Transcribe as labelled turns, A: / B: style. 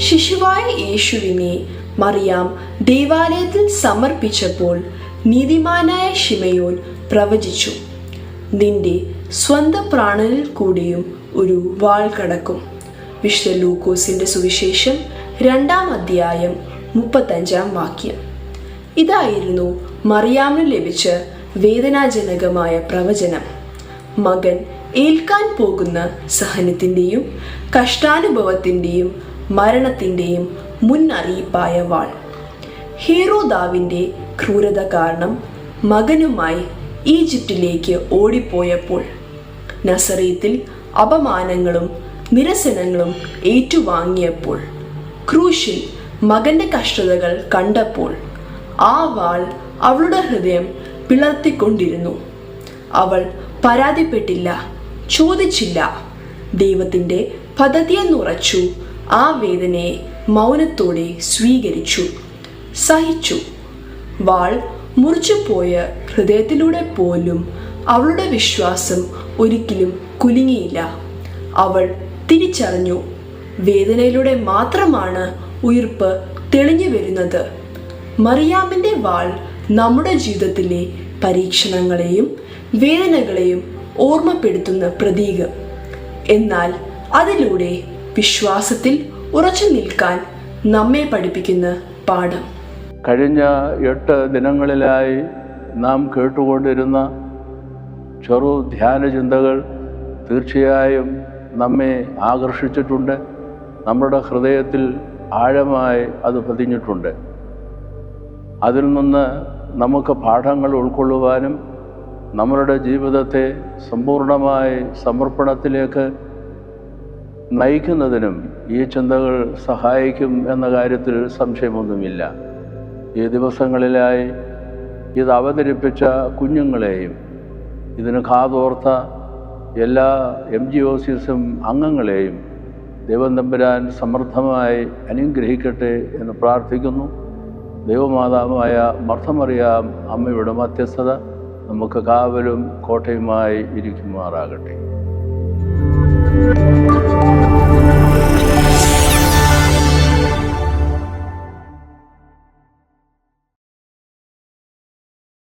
A: ശിശുവിനെ മറിയാം ദേവാലയത്തിൽ സമർപ്പിച്ചപ്പോൾ നീതിമാനായ ഷിമയോൻ പ്രവചിച്ചു. നിന്റെ സ്വന്തം പ്രാണനിൽ കൂടിയും ഒരു വാൾ കടക്കും. വിശുദ്ധ ലൂക്കോസിന്റെ സുവിശേഷം രണ്ടാം അധ്യായം മുപ്പത്തഞ്ചാം വാക്യം. ഇതായിരുന്നു മറിയാമിന് ലഭിച്ച വേദനാജനകമായ പ്രവചനം. മകൻ ഏൽക്കാൻ പോകുന്ന സഹനത്തിന്റെയും കഷ്ടാനുഭവത്തിന്റെയും മരണത്തിന്റെയും മുന്നറിയിപ്പായ വാൾ. ഹീറോദാവിന്റെ ക്രൂരത കാരണം മകനുമായി ഈജിപ്തിലേക്ക് ഓടിപ്പോയപ്പോൾ നസറീത്തിൽ അപമാനങ്ങളും നിരസനങ്ങളും ഏറ്റുവാങ്ങിയപ്പോൾ ക്രൂശിൽ മകന്റെ കഷ്ടതകൾ കണ്ടപ്പോൾ ആ വാൾ അവളുടെ ഹൃദയം പിളർത്തിക്കൊണ്ടിരുന്നു. അവൾ പരാതിപ്പെട്ടില്ല ചോദിച്ചില്ല. ദൈവത്തിന്റെ പദ്ധതിയെന്നുറച്ചു ആ വേദനയെ മൗനത്തോടെ സ്വീകരിച്ചു സഹിച്ചു. വാൾ മുറിച്ചുപോയ ഹൃദയത്തിലൂടെ പോലും അവളുടെ വിശ്വാസം ഒരിക്കലും കുലുങ്ങിയില്ല. അവൾ തിരിച്ചറിഞ്ഞു വേദനയിലൂടെ മാത്രമാണ് ഉയിർപ്പ് തെളിഞ്ഞു വരുന്നത്. മറിയാമിന്റെ വാൾ നമ്മുടെ ജീവിതത്തിലെ പരീക്ഷണങ്ങളെയും വേദനകളെയും ഓർമ്മപ്പെടുത്തുന്ന പ്രതീകം. എന്നാൽ അതിലൂടെ വിശ്വാസത്തിൽ ഉറച്ചു നിൽക്കാൻ നമ്മെ പഠിപ്പിക്കുന്ന പാഠം.
B: കഴിഞ്ഞ എട്ട് ദിനങ്ങളിലായി നാം കേട്ടുകൊണ്ടിരുന്ന ചെറു ധ്യാന ചിന്തകൾ തീർച്ചയായും നമ്മെ ആകർഷിച്ചിട്ടുണ്ട്. നമ്മുടെ ഹൃദയത്തിൽ ആഴമായി അത് പതിഞ്ഞിട്ടുണ്ട്. അതിൽ നിന്ന് നമുക്ക് പാഠങ്ങൾ ഉൾക്കൊള്ളുവാനും നമ്മളുടെ ജീവിതത്തെ സമ്പൂർണമായി സമർപ്പണത്തിലേക്ക് നയിക്കുന്നതിനും ഈ ചിന്തകൾ സഹായിക്കും എന്ന കാര്യത്തിൽ സംശയമൊന്നുമില്ല. ഈ ദിവസങ്ങളിലായി ഇത് അവതരിപ്പിച്ച കുഞ്ഞുങ്ങളെയും ഇതിന് കാതോർത്ത എല്ലാ എം ജി ഒ സിസും അംഗങ്ങളെയും ദൈവം തമ്പുരാൻ സമർത്ഥമായി അനുഗ്രഹിക്കട്ടെ എന്ന് പ്രാർത്ഥിക്കുന്നു. ദൈവമാതാവായ മർത്തമറിയാം അമ്മയുടെ മധ്യസ്ഥത നമുക്ക് കാവലും കോട്ടയുമായി ഇരിക്കുമാറാകട്ടെ.